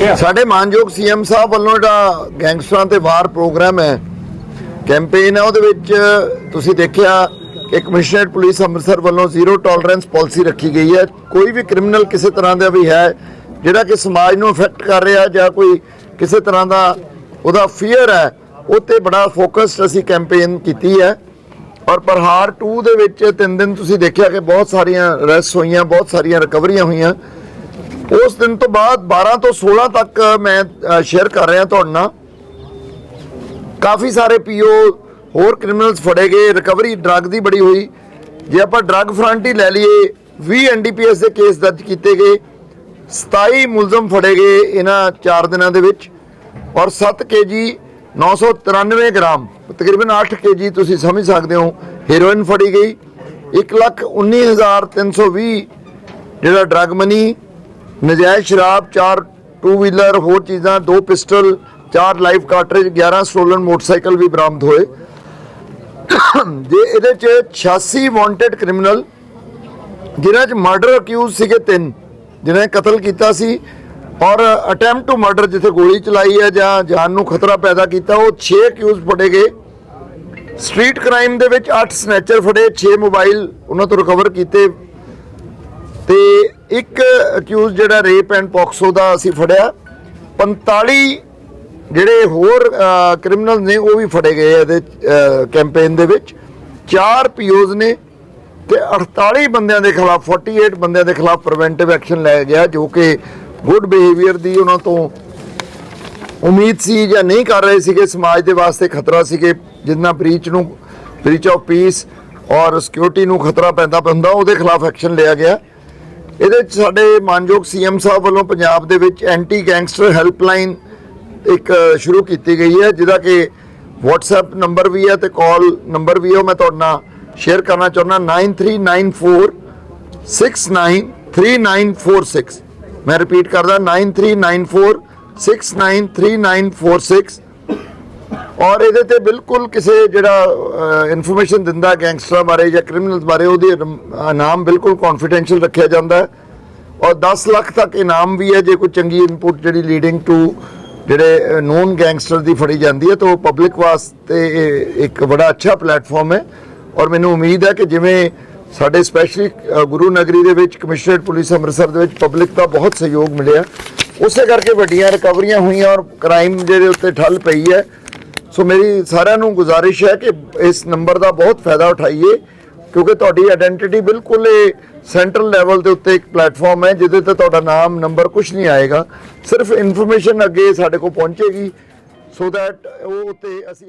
ਸਾਡੇ ਮਾਨਯੋਗ ਸੀਐਮ ਸਾਹਿਬ ਵੱਲੋਂ ਜਿਹੜਾ ਗੈਂਗਸਟਰਾਂ ਤੇ ਵਾਰ ਪ੍ਰੋਗਰਾਮ ਹੈ, ਕੈਂਪੇਨ ਹੈ, ਉਹਦੇ ਵਿੱਚ ਤੁਸੀਂ ਦੇਖਿਆ ਕਿ ਕਮਿਸ਼ਨਰੇਟ ਪੁਲਿਸ ਅੰਮ੍ਰਿਤਸਰ ਵੱਲੋਂ ਜ਼ੀਰੋ ਟੋਲਰੈਂਸ ਪਾਲਿਸੀ ਰੱਖੀ ਗਈ ਹੈ। ਕੋਈ ਵੀ ਕ੍ਰਿਮੀਨਲ ਕਿਸੇ ਤਰ੍ਹਾਂ ਦਾ ਵੀ ਹੈ, ਜਿਹੜਾ ਕਿ ਸਮਾਜ ਨੂੰ ਅਫੈਕਟ ਕਰ ਰਿਹਾ ਜਾਂ ਕੋਈ ਕਿਸੇ ਤਰ੍ਹਾਂ ਦਾ ਉਹਦਾ ਫੀਅਰ ਹੈ, ਉਹ ਤੇ ਬੜਾ ਫੋਕਸਡ ਅਸੀਂ ਕੈਂਪੇਨ ਕੀਤੀ ਹੈ। ਔਰ ਪ੍ਰਹਾਰ 2 ਦੇ ਵਿੱਚ ਤਿੰਨ ਦਿਨ ਤੁਸੀਂ ਦੇਖਿਆ ਕਿ ਬਹੁਤ ਸਾਰੀਆਂ ਅਰੈਸਟ ਹੋਈਆਂ, ਬਹੁਤ ਸਾਰੀਆਂ ਰਿਕਵਰੀਆਂ ਹੋਈਆਂ। ਉਸ ਦਿਨ ਤੋਂ ਬਾਅਦ 12 ਤੋਂ 16 ਤੱਕ ਮੈਂ ਸ਼ੇਅਰ ਕਰ ਰਿਹਾ ਤੁਹਾਡੇ ਨਾਲ। ਕਾਫੀ ਸਾਰੇ ਪੀਓ ਹੋਰ ਕ੍ਰਿਮੀਨਲਸ ਫੜੇ ਗਏ। ਰਿਕਵਰੀ ਡਰੱਗ ਦੀ ਬੜੀ ਹੋਈ। ਜੇ ਆਪਾਂ ਡਰੱਗ ਫਰੰਟ ਹੀ ਲੈ ਲਈਏ 20 ਐਨਡੀਪੀਐਸ ਦੇ ਕੇਸ ਦਰਜ ਕੀਤੇ ਗਏ। 27 ਮੁਲਜ਼ਮ ਫੜੇ ਗਏ ਇਹਨਾਂ 4 ਦਿਨਾਂ ਦੇ ਵਿੱਚ। ਔਰ 7 ਕੇਜੀ 993 ਗ੍ਰਾਮ, ਤਕਰੀਬਨ 8 ਕੇਜੀ ਤੁਸੀਂ ਸਮਝ ਸਕਦੇ ਹੋ ਹੈਰੋਇਨ ਫੜੀ ਗਈ। 119320 ਜਿਹੜਾ ਡਰੱਗ ਮਨੀ ਨਜਾਇਜ਼ ਸ਼ਰਾਬ, ਚਾਰ ਟੂ ਵੀਲਰ ਹੋਰ ਚੀਜ਼ਾਂ, ਦੋ ਪਿਸਟਲ, ਚਾਰ ਲਾਈਫ ਕਾਰਟ੍ਰਿਜ 11 ਸਟੋਲਨ ਮੋਟਰਸਾਈਕਲ ਵੀ ਬਰਾਮਦ ਹੋਏ। ਜੇ ਇਹਦੇ ਚ 86 ਵਾਂਟਡ ਕ੍ਰਿਮੀਨਲ ਜਿਨ੍ਹਾਂ ਚ ਮਰਡਰ ਅਕਿਊਜ਼ ਸੀਗੇ ਤਿੰਨ, ਜਿਨ੍ਹਾਂ ਨੇ ਕਤਲ ਕੀਤਾ ਸੀ, ਔਰ ਅਟੈਂਪਟ ਟੂ ਮਰਡਰ ਜਿੱਥੇ ਗੋਲੀ ਚਲਾਈ ਹੈ ਜਾਂ ਜਾਨ ਨੂੰ ਖਤਰਾ ਪੈਦਾ ਕੀਤਾ, ਉਹ 6 ਅਕਿਊਜ਼ ਫੜੇ ਗਏ। ਸਟਰੀਟ ਕ੍ਰਾਈਮ ਦੇ ਵਿੱਚ 8 ਸਨੈਚਰ ਫੜੇ 6 ਮੋਬਾਈਲ ਉਹਨਾਂ ਤੋਂ ਰਿਕਵਰ ਕੀਤੇ। ਤੇ ਇੱਕ ਅਕਿਊਜ਼ ਜਿਹੜਾ ਰੇਪ ਐਂਡ ਪੌਕਸੋ ਦਾ ਅਸੀਂ ਫੜਿਆ 45 ਜਿਹੜੇ ਹੋਰ ਕ੍ਰਿਮੀਨਲ ਨੇ ਉਹ ਵੀ ਫੜੇ ਗਏ ਇਹਦੇ ਕੈਂਪੇਨ ਦੇ ਵਿੱਚ। ਚਾਰ ਪੀਓਜ਼ ਨੇ ਤੇ 48 ਬੰਦਿਆਂ ਦੇ ਖਿਲਾਫ 48 ਬੰਦਿਆਂ ਦੇ ਖਿਲਾਫ ਪ੍ਰੀਵੈਂਟਿਵ ਐਕਸ਼ਨ ਲਿਆ ਗਿਆ, ਜੋ ਕਿ ਗੁੱਡ ਬਿਹੇਵੀਅਰ ਦੀ ਉਹਨਾਂ ਤੋਂ ਉਮੀਦ ਸੀ ਜਾਂ ਨਹੀਂ ਕਰ ਰਹੇ ਸੀਗੇ। ਸਮਾਜ ਦੇ ਵਾਸਤੇ ਖਤਰਾ ਸੀਗੇ, ਜਿੰਨਾ ਬ੍ਰੀਚ ਨੂੰ ਬ੍ਰੀਚ ਆਫ ਪੀਸ ਔਰ ਸਿਕਿਉਰਿਟੀ ਨੂੰ ਖਤਰਾ ਪੈਂਦਾ ਪੈਂਦਾ ਉਹਦੇ ਖਿਲਾਫ ਐਕਸ਼ਨ ਲਿਆ ਗਿਆ। ਇਹਦੇ ਚ ਸਾਡੇ ਮਾਨਯੋਗ ਸੀਐਮ ਸਾਹਿਬ ਵੱਲੋਂ ਪੰਜਾਬ ਦੇ ਵਿੱਚ ਐਂਟੀ ਗੈਂਗਸਟਰ ਹੈਲਪਲਾਈਨ ਇੱਕ ਸ਼ੁਰੂ ਕੀਤੀ ਗਈ ਹੈ ਜਿਹਦਾ ਕਿ WhatsApp ਨੰਬਰ ਵੀ ਹੈ ਤੇ ਕਾਲ ਨੰਬਰ ਵੀ ਹੈ ਉਹ ਮੈਂ ਤੁਹਾਡੇ ਨਾਲ ਸ਼ੇਅਰ ਕਰਨਾ ਚਾਹੁੰਦਾ 9394 693946 ਮੈਂ ਰਿਪੀਟ ਕਰਦਾ 9394 693946 ਔਰ ਇਹਦੇ ਤੇ ਬਿਲਕੁਲ ਕਿਸੇ ਜਿਹੜਾ ਇਨਫੋਰਮੇਸ਼ਨ ਦਿੰਦਾ ਗੈਂਗਸਟਰਾਂ ਬਾਰੇ ਜਾਂ ਕ੍ਰਿਮੀਨਲਸ ਬਾਰੇ ਉਹਦੇ ਅਹ, ਨਾਮ ਬਿਲਕੁਲ ਕੌਨਫੀਡੈਂਸ਼ੀਅਲ ਰੱਖਿਆ ਜਾਂਦਾ ਔਰ 10 ਲੱਖ ਤੱਕ ਇਨਾਮ ਵੀ ਹੈ ਜੇ ਕੋਈ ਚੰਗੀ ਇਨਪੁਟ ਜਿਹੜੀ ਲੀਡਿੰਗ ਟੂ ਜਿਹੜੇ ਨੋਨ ਗੈਂਗਸਟਰ ਦੀ ਫੜੀ ਜਾਂਦੀ ਹੈ ਤਾਂ ਉਹ ਪਬਲਿਕ ਵਾਸਤੇ ਇਹ ਇੱਕ ਬੜਾ ਅੱਛਾ ਪਲੇਟਫਾਰਮ ਹੈ। ਔਰ ਮੈਨੂੰ ਉਮੀਦ ਹੈ ਕਿ ਜਿਵੇਂ ਸਾਡੇ ਸਪੈਸ਼ਲੀ ਗੁਰੂ ਨਗਰੀ ਦੇ ਵਿੱਚ ਕਮਿਸ਼ਨਰੇਟ ਪੁਲਿਸ ਅੰਮ੍ਰਿਤਸਰ ਦੇ ਵਿੱਚ ਪਬਲਿਕ ਦਾ ਬਹੁਤ ਸਹਿਯੋਗ ਮਿਲਿਆ। ਉਸੇ ਕਰਕੇ ਵੱਡੀਆਂ ਰਿਕਵਰੀਆਂ ਹੋਈਆਂ ਔਰ ਕ੍ਰਾਈਮ ਜਿਹੜੇ ਉੱਤੇ ਠੱਲ ਪਈ ਹੈ। ਸੋ ਮੇਰੀ ਸਾਰਿਆਂ ਨੂੰ ਗੁਜ਼ਾਰਿਸ਼ ਹੈ ਕਿ ਇਸ ਨੰਬਰ ਦਾ ਬਹੁਤ ਫਾਇਦਾ ਉਠਾਈਏ, ਕਿਉਂਕਿ ਤੁਹਾਡੀ ਆਇਡੈਂਟੀਟੀ ਬਿਲਕੁਲ ਇਹ ਸੈਂਟਰਲ ਲੈਵਲ ਦੇ ਉੱਤੇ ਇੱਕ ਪਲੇਟਫਾਰਮ ਹੈ, ਜਿਹਦੇ ਤੇ ਤੁਹਾਡਾ ਨਾਮ ਨੰਬਰ ਕੁਝ ਨਹੀਂ ਆਏਗਾ। ਸਿਰਫ ਇਨਫੋਰਮੇਸ਼ਨ ਅੱਗੇ ਸਾਡੇ ਕੋਲ ਪਹੁੰਚੇਗੀ ਸੋ ਦੈਟ ਉਹ ਉੱਤੇ ਅਸੀਂ